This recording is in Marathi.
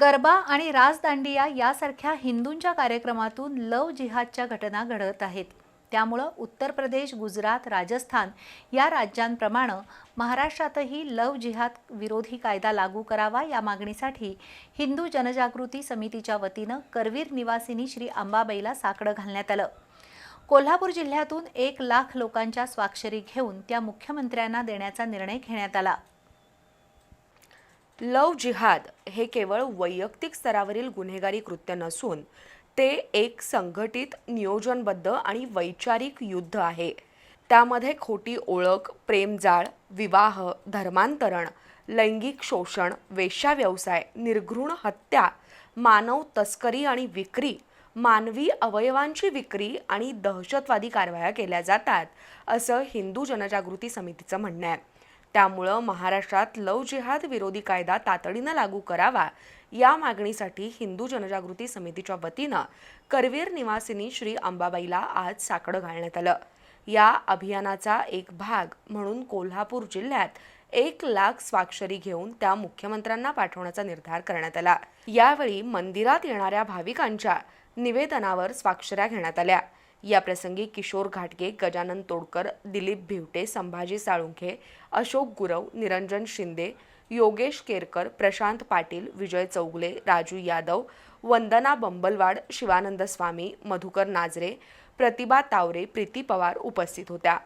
गरबा आणि राजदांडिया यासारख्या हिंदूंच्या कार्यक्रमातून लव जिहादच्या घटना घडत आहेत. त्यामुळं उत्तर प्रदेश गुजरात राजस्थान या राज्यांप्रमाणे महाराष्ट्रातही लव जिहाद विरोधी कायदा लागू करावा या मागणीसाठी हिंदू जनजागृती समितीच्या वतीनं करवीर निवासिनी श्री अंबाबाईला साकडं घालण्यात आलं. कोल्हापूर जिल्ह्यातून एक लाख लोकांच्या स्वाक्षरी घेऊन त्या मुख्यमंत्र्यांना देण्याचा निर्णय घेण्यात आला. लव जिहाद हे केवळ वैयक्तिक स्तरावरील गुन्हेगारी कृत्य नसून ते एक संघटित नियोजनबद्ध आणि वैचारिक युद्ध आहे. त्यामध्ये खोटी ओळख प्रेमजाळ विवाह धर्मांतरण लैंगिक शोषण वेश्याव्यवसाय निर्घृण हत्या मानव तस्करी आणि विक्री मानवी अवयवांची विक्री आणि दहशतवादी कारवाया केल्या जातात असं हिंदू जनजागृती समितीचं म्हणणं आहे. त्यामुळं महाराष्ट्रात लव जिहाद विरोधी कायदा तातडीनं लागू करावा या मागणीसाठी हिंदू जनजागृती समितीच्या वतीनं करवीर निवासिनी श्री अंबाबाईला आज साकडं घालण्यात आलं. या अभियानाचा एक भाग म्हणून कोल्हापूर जिल्ह्यात एक लाख स्वाक्षरी घेऊन त्या मुख्यमंत्र्यांना पाठवण्याचा निर्धार करण्यात आला. यावेळी मंदिरात येणाऱ्या भाविकांच्या निवेदनावर स्वाक्षऱ्या घेण्यात आल्या. या प्रसंगी किशोर घाटगे गजानन तोडकर दिलीप भिवटे संभाजी साळुंखे अशोक गुरव निरंजन शिंदे योगेश केरकर प्रशांत पाटील विजय चौगुले राजू यादव वंदना बंबलवाड शिवानंद स्वामी मधुकर नाजरे प्रतिभा तावरे प्रीती पवार उपस्थित होत्या.